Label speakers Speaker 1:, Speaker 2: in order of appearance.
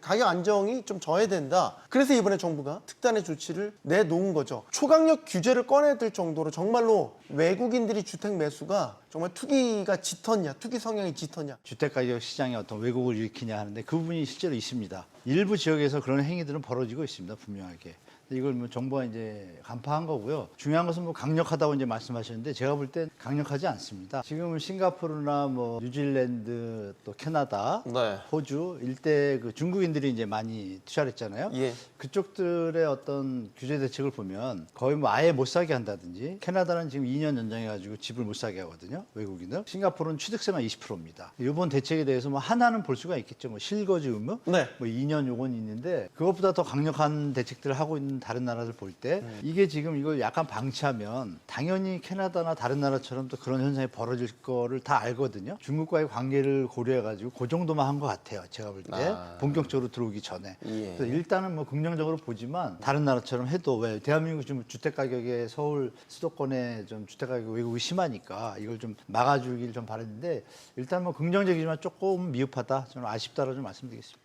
Speaker 1: 가격 안정이 좀 저해된다. 그래서 이번에 정부가 특단의 조치를 내놓은 거죠. 초강력 규제를 꺼내들 정도로 정말로 외국인들이 주택 매수가 정말 투기가 짙었냐, 투기 성향이 짙었냐.
Speaker 2: 주택가격 시장에 어떤 왜곡을 일으키냐 하는데 그 부분이 실제로 있습니다. 일부 지역에서 그런 행위들은 벌어지고 있습니다. 분명하게. 이걸 뭐 정부가 이제 간파한 거고요. 중요한 것은 뭐 강력하다고 이제 말씀하셨는데 제가 볼 땐 강력하지 않습니다. 지금 싱가포르나 뭐 뉴질랜드 또 캐나다,
Speaker 1: 네.
Speaker 2: 호주 일대 그 중국인들이 이제 많이 투자를 했잖아요.
Speaker 1: 예.
Speaker 2: 그쪽들의 어떤 규제 대책을 보면 거의 뭐 아예 못 사게 한다든지 캐나다는 지금 2년 연장해 가지고 집을 못 사게 하거든요 외국인들 싱가포르는 취득세만 20%입니다 이번 대책에 대해서 뭐 하나는 볼 수가 있겠죠 뭐 실거주 의무
Speaker 1: 네.
Speaker 2: 뭐 2년 요건 있는데 그것보다 더 강력한 대책들을 하고 있는 다른 나라들 볼때
Speaker 1: 네.
Speaker 2: 이게 지금 이걸 약간 방치하면 당연히 캐나다나 다른 나라처럼 또 그런 현상이 벌어질 거를 다 알거든요 중국과의 관계를 고려해가지고 그 정도만 한 것 같아요 제가 볼 때
Speaker 1: 아.
Speaker 2: 본격적으로 들어오기 전에
Speaker 1: 예.
Speaker 2: 그래서 일단은 뭐 긍정적으로 보지만 다른 나라처럼 해도 왜 대한민국 지금 주택 가격에 서울 수도권에 좀 주택 가격 왜곡이 심하니까 이걸 좀 막아주길 좀 바랬는데 일단 뭐 긍정적이지만 조금 미흡하다 저는 아쉽다라고 좀 말씀드리겠습니다.